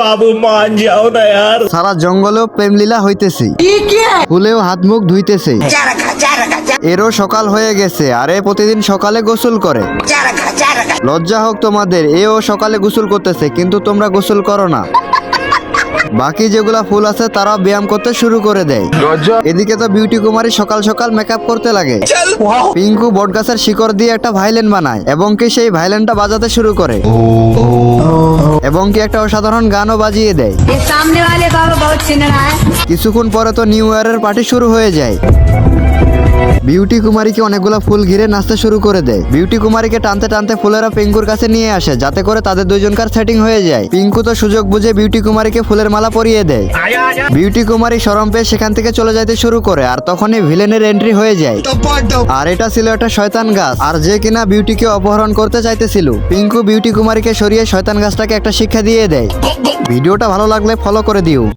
বাবু মান যাও না আর। সারা জঙ্গলেও প্রেমলীলা হইতেছে। ফুলেও হাত মুখ ধুইতেছে। এরও সকাল হয়ে গেছে আরে প্রতিদিন সকালে গোসল করে। লজ্জা হোক তোমাদের এও সকালে গোসল করতেছে কিন্তু তোমরা গোসল করো না। বাকি যেগুলা ফুল আছে তারা ব্যায়াম করতে শুরু করে দেয়। এদিকে তো বিউটি কুমারী সকাল সকাল মেকআপ করতে লাগে। পিঙ্কু বটগাছের শিকড় দিয়ে একটা ভাইলেন বানায় এবং কি সেই ভাইলেনটা বাজাতে শুরু করে। এবং কি একটা অসাধারণ গানও বাজিয়ে দেয়। কিছুক্ষণ পরে তো নিউ ইয়ারের পার্টি শুরু হয়ে যায়। বিউটি কুমারীকে অনেকগুলো ফুল ঘিরে নাচতে শুরু করে দেয়। বিউটি কুমারীকে টানতে টানতে ফুলেরা পিঙ্কুর কাছে নিয়ে আসে, যাতে করে তাদের দুইজনকার সেটিং হয়ে যায়। পিঙ্কু তো সুযোগ বুঝে বিউটি কুমারীকে ফুলের মালা পরিয়ে দেয়। বিউটি কুমারী সরম পেয়ে সেখান থেকে চলে যাইতে শুরু করে, আর তখনই ভিলেনের এন্ট্রি হয়ে যায়। আর এটা ছিল একটা শয়তান গাছ, আর যে কিনা বিউটিকে অপহরণ করতে চাইতেছিল, পিঙ্কু বিউটি কুমারীকে সরিয়ে শয়তান গাছটাকে একটা শিক্ষা দিয়ে দেয়। ভিডিওটা ভালো লাগলে ফলো করে দিও।